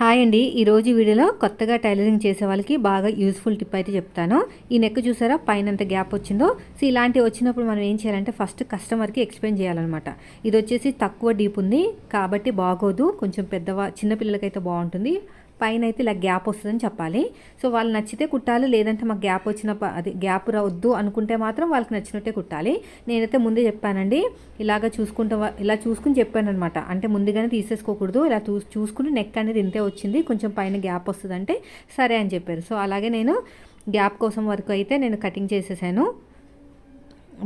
Hi అండి. ఈరోజు వీడియోలో కొత్తగా టైలరింగ్ చేసే వాళ్ళకి బాగా యూస్ఫుల్ టిప్ అయితే చెప్తాను. ఈ నెక్ చూసారా? పైన ఎంత గ్యాప్ వచ్చిందో. సో ఇలాంటివి వచ్చినప్పుడు మనం ఏం చేయాలంటే ఫస్ట్ కస్టమర్కి ఎక్స్ప్లెయిన్ చేయాలన్నమాట. ఇది వచ్చేసి తక్కువ డీప్ ఉంది. కాబట్టి బాగోదు. కొంచెం పెద్దవా చిన్నపిల్లలకైతే బాగుంటుంది. పైన అయితే ఇలా గ్యాప్ వస్తుందని చెప్పాలి. సో వాళ్ళు నచ్చితే కుట్టాలి లేదంటే మాకు గ్యాప్ వచ్చిన అది గ్యాప్ రావద్దు అనుకుంటే మాత్రం వాళ్ళకి నచ్చినట్టే కుట్టాలి. నేనైతే ముందే చెప్పానండి ఇలాగ చూసుకుంటా ఇలా చూసుకుని చెప్పాను అనమాట అంటే ముందుగానే తీసేసుకోకూడదు ఇలా చూ చూసుకుని నెక్ అనేది ఇంతే వచ్చింది కొంచెం పైన గ్యాప్ వస్తుందంటే సరే అని చెప్పారు. సో అలాగే నేను గ్యాప్ కోసం వరకు అయితే నేను కటింగ్ చేసేసాను.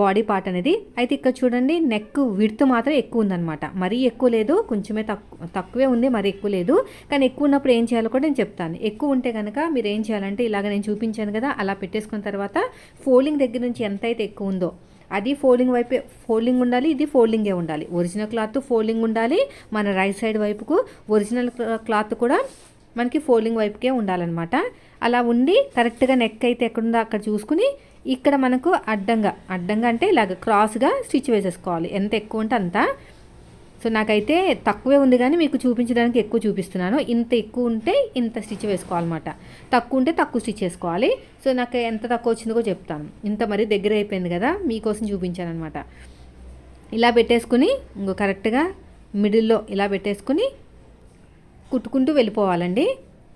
బాడీ పార్ట్ అనేది. అయితే ఇక్కడ చూడండి నెక్ విడ్త్ మాత్రం ఎక్కువ ఉందన్నమాట. మరీ ఎక్కువ లేదు కొంచెమే తక్కువ తక్కువే ఉంది మరీ ఎక్కువ లేదు. కానీ ఎక్కువ ఉన్నప్పుడు ఏం చేయాలో కూడా నేను చెప్తాను. ఎక్కువ ఉంటే కనుక మీరు ఏం చేయాలంటే ఇలాగ నేను చూపించాను కదా అలా పెట్టేసుకున్న తర్వాత ఫోల్డింగ్ దగ్గర నుంచి ఎంత అయితే ఎక్కువ ఉందో అది ఫోల్డింగ్ వైపే ఫోల్డింగ్ ఉండాలి ఇది ఫోల్డింగే ఉండాలి. ఒరిజినల్ క్లాత్ ఫోల్డింగ్ ఉండాలి మన రైట్ సైడ్ వైపుకు ఒరిజినల్ క్లాత్ కూడా మనకి ఫోల్డింగ్ వైపుకే ఉండాలన్నమాట. అలా ఉండి కరెక్ట్గా నెక్ అయితే ఎక్కడుందో అక్కడ చూసుకుని ఇక్కడ మనకు అడ్డంగా అడ్డంగా అంటే ఇలాగ క్రాస్గా స్టిచ్ వేసేసుకోవాలి. ఎంత ఎక్కువ ఉంటే అంత. సో నాకైతే తక్కువే ఉంది కానీ మీకు చూపించడానికి ఎక్కువ చూపిస్తున్నాను. ఇంత ఎక్కువ ఉంటే ఇంత స్టిచ్ వేసుకోవాలన్నమాట. తక్కువ ఉంటే తక్కువ స్టిచ్ చేసుకోవాలి సో నాకు ఎంత తక్కువ వచ్చిందో చెప్తాను. ఇంత మరీ దగ్గర అయిపోయింది కదా మీకోసం చూపించాను అనమాట ఇలా పెట్టేసుకుని ఇంకో కరెక్ట్గా మిడిల్లో ఇలా పెట్టేసుకుని కుట్టుకుంటూ వెళ్ళిపోవాలండి.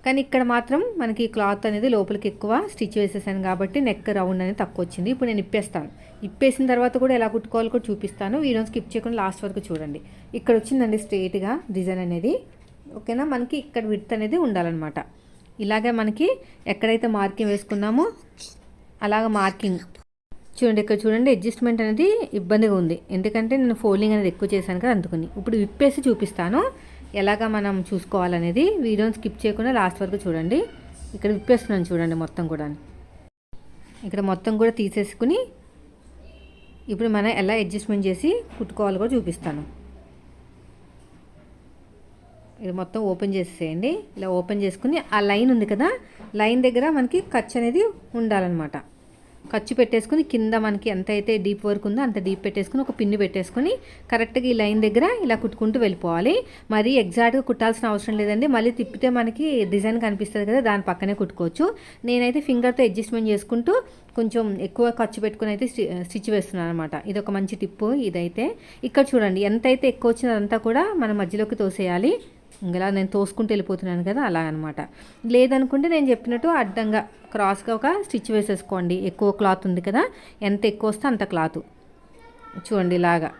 కానీ ఇక్కడ మాత్రం మనకి క్లాత్ అనేది లోపలికి ఎక్కువ స్టిచ్ వేసేసాను కాబట్టి నెక్ రౌండ్ అనేది తక్కువ వచ్చింది. ఇప్పుడు నేను ఇప్పేస్తాను. ఇప్పేసిన తర్వాత కూడా ఎలా కుట్టుకోవాలో కూడా చూపిస్తాను. వీడియో స్కిప్ చేయకుండా లాస్ట్ వరకు చూడండి. ఇక్కడ వచ్చిందండి స్ట్రెయిట్గా డిజైన్ అనేది. ఓకేనా? మనకి ఇక్కడ విడ్త్ అనేది ఉండాలన్నమాట. ఇలాగే మనకి ఎక్కడైతే మార్కింగ్ వేసుకున్నామో అలాగ మార్కింగ్. చూడండి ఇక్కడ చూడండి అడ్జస్ట్మెంట్ అనేది ఇబ్బందిగా ఉంది. ఎందుకంటే నేను ఫోల్డింగ్ అనేది ఎక్కువ చేశాను కదా అందుకుని. ఇప్పుడు విప్పేసి చూపిస్తాను. ఎలాగా మనం చూసుకోవాలనేది వీడియోని స్కిప్ చేయకుండా లాస్ట్ వరకు చూడండి. ఇక్కడ విప్పేస్తున్నాను చూడండి మొత్తం కూడా ఇక్కడ మొత్తం కూడా తీసేసుకుని ఇప్పుడు మనం ఎలా అడ్జస్ట్మెంట్ చేసి కుట్టుకోవాలో కూడా చూపిస్తాను. ఇది మొత్తం ఓపెన్ చేసేయండి ఇలా ఓపెన్ చేసుకుని ఆ లైన్ ఉంది కదా లైన్ దగ్గర మనకి ఖర్చు అనేది ఉండాలన్నమాట. ఖర్చు పెట్టేసుకుని కింద మనకి ఎంత అయితే డీప్ వర్క్ ఉందో అంత డీప్ పెట్టేసుకుని ఒక పిన్ని పెట్టేసుకుని కరెక్ట్గా ఈ లైన్ దగ్గర ఇలా కుట్టుకుంటూ వెళ్ళిపోవాలి. మరీ ఎగ్జాక్ట్గా కుట్టాల్సిన అవసరం లేదండి. మళ్ళీ తిప్పితే మనకి డిజైన్ కనిపిస్తుంది కదా దాని పక్కనే కుట్టుకోవచ్చు. నేనైతే ఫింగర్తో అడ్జస్ట్మెంట్ చేసుకుంటూ కొంచెం ఎక్కువ ఖర్చు పెట్టుకుని అయితే స్టి స్టిచ్ వేస్తున్నాను అనమాట ఇది ఒక మంచి టిప్పు ఇదైతే. ఇక్కడ చూడండి ఎంత అయితే ఎక్కువ వచ్చిందో అదంతా కూడా మనం మధ్యలోకి తోసేయాలి. ఇలా నేను తోసుకుంటూ వెళ్ళిపోతున్నాను కదా అలా అనమాట లేదనుకుంటే నేను చెప్పినట్టు అడ్డంగా క్రాస్గా ఒక స్టిచ్ వేసేసుకోండి. ఎక్కువ క్లాత్ ఉంది కదా ఎంత ఎక్కువ వస్తే అంత క్లాత్. చూడండి ఇలాగా.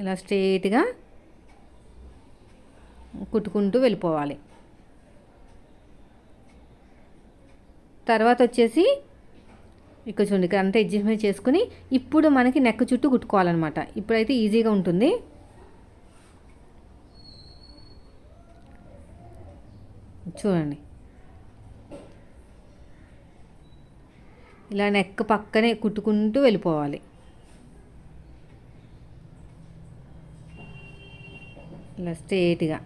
ఇలా స్ట్రైట్గా కుట్టుకుంటూ వెళ్ళిపోవాలి. తర్వాత వచ్చేసి ఇక్కడ చూడండి ఇక్కడ అంతా అడ్జస్ట్మెంట్ చేసుకుని ఇప్పుడు మనకి నెక్ చుట్టూ కుట్టుకోవాలన్నమాట. ఇప్పుడైతే ఈజీగా ఉంటుంది. చూడండి. ఇలా నెక్ పక్కనే కుట్టుకుంటూ వెళ్ళిపోవాలి. ఇలా స్ట్రేట్గా.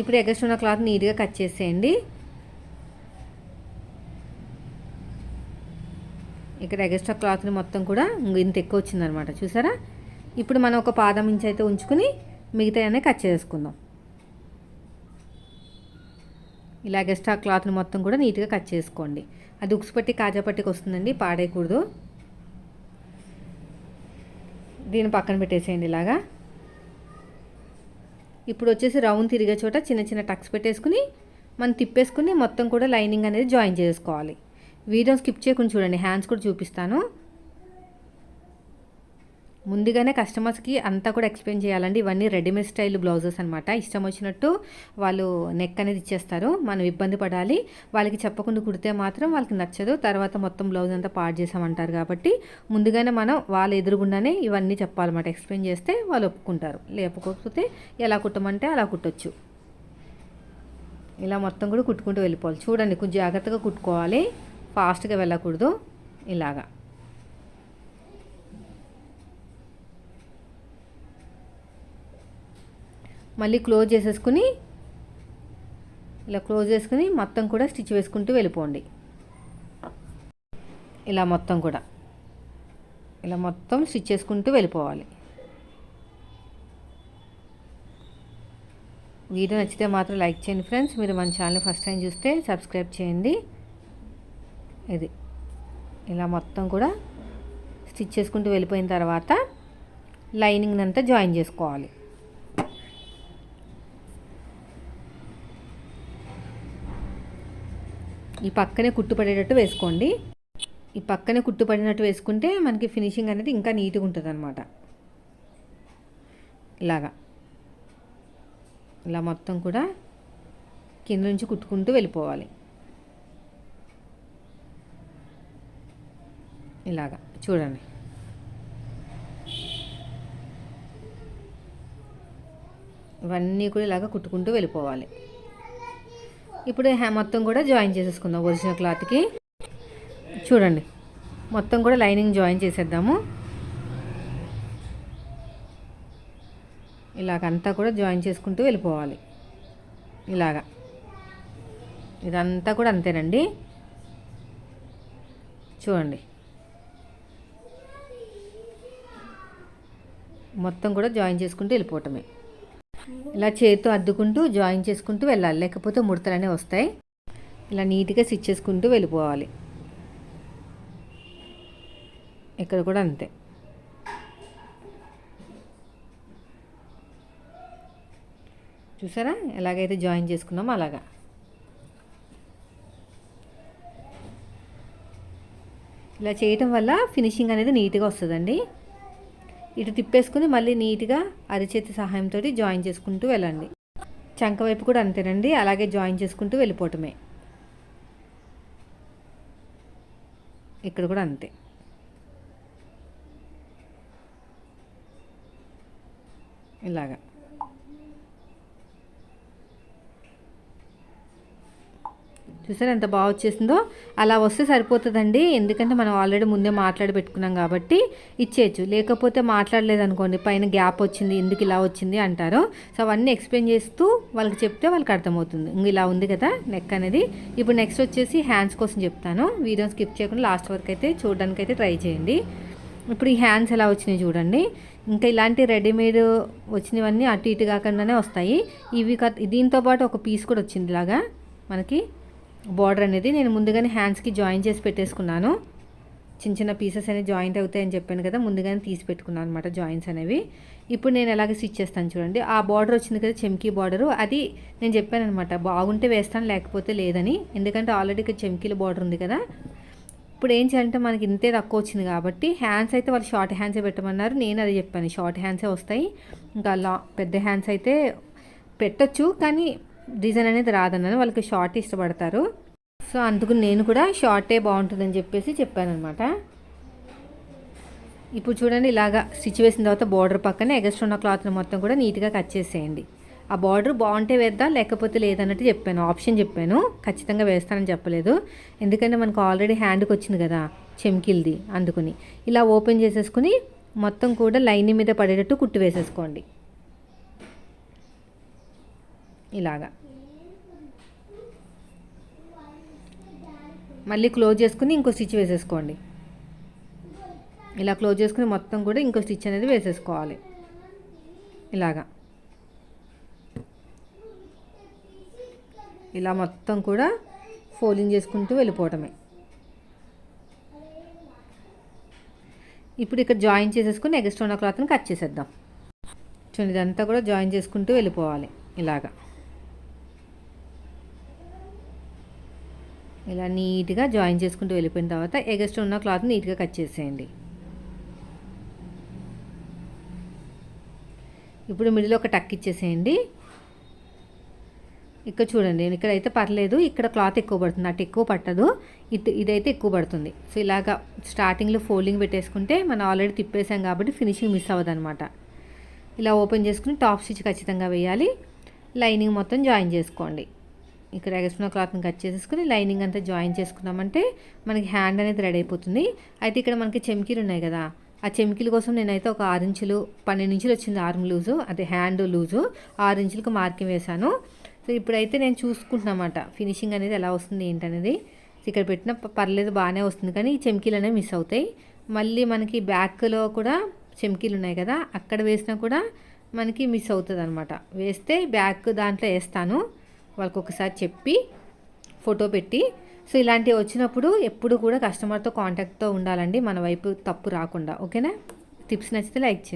ఇప్పుడు ఎగస్ట్ ఉన్న క్లాత్ నీట్గా కట్ చేసేయండి. ఇక్కడ ఎగస్ట్రా క్లాత్ని మొత్తం కూడా ఇంత ఎక్కువ వచ్చిందనమాట. చూసారా? ఇప్పుడు మనం ఒక పాదం నుంచి అయితే ఉంచుకుని మిగతా కట్ చేసుకుందాం. ఇలా ఎక్స్ట్రా క్లాత్ని మొత్తం కూడా నీట్గా కట్ చేసుకోండి. అది ఉక్స్ పట్టి కాజా పట్టికి వస్తుందండి పాడేయకూడదు. దీన్ని పక్కన పెట్టేసేయండి ఇలాగా. ఇప్పుడు వచ్చేసి రౌండ్ తిరిగే చోట చిన్న చిన్న టక్స్ పెట్టేసుకుని మనం తిప్పేసుకుని మొత్తం కూడా లైనింగ్ అనేది జాయిన్ చేసుకోవాలి. వీడియో స్కిప్ చేయకుండా చూడండి హ్యాండ్స్ కూడా చూపిస్తాను. ముందుగానే కస్టమర్స్కి అంతా కూడా ఎక్స్ప్లెయిన్ చేయాలండి. ఇవన్నీ రెడీమేడ్ స్టైల్ బ్లౌజెస్ అనమాట ఇష్టం వచ్చినట్టు వాళ్ళు నెక్ అనేది ఇచ్చేస్తారు. మనం ఇబ్బంది పడాలి. వాళ్ళకి చెప్పకుండా కుడితే మాత్రం వాళ్ళకి నచ్చదు. తర్వాత మొత్తం బ్లౌజ్ అంతా పాడు చేసామంటారు కాబట్టి ముందుగానే మనం వాళ్ళ ఎదురుగుండానే ఇవన్నీ చెప్పాలన్నమాట. ఎక్స్ప్లెయిన్ చేస్తే వాళ్ళు ఒప్పుకుంటారు. లేకపోతే ఎలా కుట్టమంటే అలా కుట్టొచ్చు. ఇలా మొత్తం కూడా కుట్టుకుంటూ వెళ్ళిపోవాలి. చూడండి కొంచెం జాగ్రత్తగా కుట్టుకోవాలి. ఫాస్ట్గా వెళ్ళకూడదు. ఇలాగా. మళ్ళీ క్లోజ్ చేసేసుకుని ఇలా క్లోజ్ చేసుకుని మొత్తం కూడా స్టిచ్ వేసుకుంటూ వెళ్ళిపోండి. ఇలా మొత్తం కూడా. ఇలా మొత్తం స్టిచ్ చేసుకుంటూ వెళ్ళిపోవాలి. వీడియో నచ్చితే మాత్రం లైక్ చేయండి ఫ్రెండ్స్. మీరు మన ఛానల్ ఫస్ట్ టైం చూస్తే సబ్స్క్రైబ్ చేయండి. ఇది. ఇలా మొత్తం కూడా స్టిచ్ చేసుకుంటూ వెళ్ళిపోయిన తర్వాత లైనింగ్ అంతా జాయిన్ చేసుకోవాలి. ఈ పక్కనే కుట్టు పడేటట్టు వేసుకోండి. ఈ పక్కనే కుట్టు పడినట్టు వేసుకుంటే మనకి ఫినిషింగ్ అనేది ఇంకా నీట్గా ఉంటుంది అనమాట ఇలాగా. ఇలా మొత్తం కూడా కింద నుంచి కుట్టుకుంటూ వెళ్ళిపోవాలి. ఇలాగా. చూడండి. ఇవన్నీ కూడా ఇలాగ కుట్టుకుంటూ వెళ్ళిపోవాలి. ఇప్పుడు మొత్తం కూడా జాయిన్ చేసేసుకుందాం ఒరిజినల్ క్లాత్కి. చూడండి. మొత్తం కూడా లైనింగ్ జాయిన్ చేసేద్దాము. ఇలాగంతా కూడా జాయిన్ చేసుకుంటూ వెళ్ళిపోవాలి. ఇలాగా. ఇదంతా కూడా అంతేనండి. చూడండి. మొత్తం కూడా జాయిన్ చేసుకుంటూ వెళ్ళిపోవటమే. ఇలా చేతితో అద్దుకుంటూ జాయిన్ చేసుకుంటూ వెళ్ళాలి. లేకపోతే ముడతలనే వస్తాయి. ఇలా నీట్గా స్టిచ్ చేసుకుంటూ వెళ్ళిపోవాలి. ఇక్కడ కూడా అంతే. చూసారా? ఎలాగైతే జాయిన్ చేసుకున్నామో అలాగా. ఇలా చేయటం వల్ల ఫినిషింగ్ అనేది నీట్గా వస్తుందండి. ఇటు తిప్పేసుకుని మళ్ళీ నీట్గా అరిచేతి సహాయంతో జాయిన్ చేసుకుంటూ వెళ్ళండి. చంక వైపు కూడా అంతేనండి అలాగే జాయిన్ చేసుకుంటూ వెళ్ళిపోవటమే. ఇక్కడ కూడా అంతే. ఇలాగా. చూసారు ఎంత బాగా వచ్చేసిందో? అలా వస్తే సరిపోతుందండి. ఎందుకంటే మనం ఆల్రెడీ ముందే మాట్లాడి పెట్టుకున్నాం కాబట్టి ఇచ్చేయచ్చు. లేకపోతే మాట్లాడలేదు అనుకోండి పైన గ్యాప్ వచ్చింది ఎందుకు ఇలా వచ్చింది అంటారు. సో అవన్నీ ఎక్స్ప్లెయిన్ చేస్తూ వాళ్ళకి చెప్తే వాళ్ళకి అర్థమవుతుంది. ఇంక ఇలా ఉంది కదా నెక్ అనేది. ఇప్పుడు నెక్స్ట్ వచ్చేసి హ్యాండ్స్ కోసం చెప్తాను. వీడియో స్కిప్ చేయకుండా లాస్ట్ వరకు అయితే చూడడానికి అయితే ట్రై చేయండి. ఇప్పుడు ఈ హ్యాండ్స్ ఎలా వచ్చినాయి చూడండి. ఇంకా ఇలాంటి రెడీమేడ్ వచ్చినవన్నీ అటు ఇటు కాకుండానే వస్తాయి. ఇవి దీంతో పాటు ఒక పీస్ కూడా వచ్చింది ఇలాగా మనకి. బార్డర్ అనేది నేను ముందుగానే హ్యాండ్స్కి జాయిన్ చేసి పెట్టేసుకున్నాను. చిన్న చిన్న పీసెస్ అనేవి జాయింట్ అవుతాయని చెప్పాను కదా ముందుగానే తీసి పెట్టుకున్నాను అనమాట జాయింట్స్ అనేవి. ఇప్పుడు నేను ఎలాగ స్టిచ్ చేస్తాను చూడండి. ఆ బార్డర్ వచ్చింది కదా చెమ్కీ బార్డరు అది నేను చెప్పాను అనమాట బాగుంటే వేస్తాను లేకపోతే లేదని. ఎందుకంటే ఆల్రెడీ ఇక్కడ చెమ్కీల బార్డర్ ఉంది కదా. ఇప్పుడు ఏం చేయాలంటే మనకి ఇంతే తక్కువ వచ్చింది కాబట్టి హ్యాండ్స్ అయితే వాళ్ళు షార్ట్ హ్యాండ్సే పెట్టమన్నారు. నేను అది చెప్పాను షార్ట్ హ్యాండ్సే వస్తాయి. ఇంకా లా పెద్ద హ్యాండ్స్ అయితే పెట్టచ్చు. కానీ డిజైన్ అనేది రాదన్నాను వాళ్ళకి షార్ట్ ఇష్టపడతారు. సో అందుకు నేను కూడా షార్టే బాగుంటుందని చెప్పేసి చెప్పాను అనమాట ఇప్పుడు చూడండి ఇలాగా స్టిచ్ వేసిన తర్వాత బార్డర్ పక్కనే ఎగస్ట్ ఉన్న క్లాత్ని మొత్తం కూడా నీట్గా కట్ చేసేయండి. ఆ బార్డర్ బాగుంటే వేద్దాం లేకపోతే లేదన్నట్టు చెప్పాను. ఆప్షన్ చెప్పాను. ఖచ్చితంగా వేస్తానని చెప్పలేదు. ఎందుకంటే మనకు ఆల్రెడీ హ్యాండ్కి వచ్చింది కదా చెమ్కిల్ది అందుకుని. ఇలా ఓపెన్ చేసేసుకుని మొత్తం కూడా లైన్ మీద పడేటట్టు కుట్టు వేసేసుకోండి. ఇలాగా. మళ్ళీ క్లోజ్ చేసుకుని ఇంకో స్టిచ్ వేసేసుకోండి. ఇలా క్లోజ్ చేసుకుని మొత్తం కూడా ఇంకో స్టిచ్ అనేది వేసేసుకోవాలి. ఇలాగా. ఇలా మొత్తం కూడా ఫోల్డింగ్ చేసుకుంటూ వెళ్ళిపోవటమే. ఇప్పుడు ఇక్కడ జాయిన్ చేసేసుకుని ఎగస్ట్రా ఉన్న క్లాత్ని కట్ చేసేద్దాం. చూడండి ఇదంతా కూడా జాయిన్ చేసుకుంటూ వెళ్ళిపోవాలి. ఇలాగా. ఇలా నీట్గా జాయిన్ చేసుకుంటూ వెళ్ళిపోయిన తర్వాత ఎగస్ట్ ఉన్న క్లాత్ నీట్గా కట్ చేసేయండి. ఇప్పుడు మిడిలో ఒక టక్ ఇచ్చేసేయండి. ఇక్కడ చూడండి ఇక్కడ అయితే పర్లేదు ఇక్కడ క్లాత్ ఎక్కువ పడుతుంది అటు ఎక్కువ పట్టదు ఇటు ఇదైతే ఎక్కువ పడుతుంది. సో ఇలాగా స్టార్టింగ్లో ఫోల్డింగ్ పెట్టేసుకుంటే మనం ఆల్రెడీ తిప్పేసాం కాబట్టి ఫినిషింగ్ మిస్ అవ్వదు అనమాట ఇలా ఓపెన్ చేసుకుని టాప్ స్టిచ్ ఖచ్చితంగా వేయాలి. లైనింగ్ మొత్తం జాయిన్ చేసుకోండి. ఇక్కడ ఎగస్ట్రా క్లాత్ని కట్ చేసేసుకుని లైనింగ్ అంతా జాయిన్ చేసుకున్నామంటే మనకి హ్యాండ్ అనేది రెడీ అయిపోతుంది. అయితే ఇక్కడ మనకి చెమ్కీలు ఉన్నాయి కదా. ఆ చెమ్కీల కోసం నేనైతే ఒక ఆరు ఇంచులు పన్నెండు ఇంచులు వచ్చింది ఆర్మ్ లూజు అదే హ్యాండ్ లూజు. ఆరు ఇంచులకు మార్కింగ్ వేశాను. సో ఇప్పుడైతే నేను చూసుకుంటున్నమాట. ఫినిషింగ్ అనేది ఎలా వస్తుంది ఏంటనేది. ఇక్కడ పెట్టిన పర్లేదు బాగానే వస్తుంది కానీ ఈ చెమ్కీలు అనేవి మిస్ అవుతాయి. మళ్ళీ మనకి బ్యాక్లో కూడా చెమ్కీలు ఉన్నాయి కదా. అక్కడ వేసినా కూడా మనకి మిస్ అవుతుంది అనమాట వేస్తే బ్యాక్ దాంట్లో వేస్తాను. వాళ్ళకి ఒకసారి చెప్పి ఫోటో పెట్టి సో ఇలాంటివి వచ్చినప్పుడు ఎప్పుడు కూడా కస్టమర్తో కాంటాక్ట్తో ఉండాలండి. మన వైపు తప్పు రాకుండా. ఓకేనా? టిప్స్ నచ్చితే లైక్ చేయండి.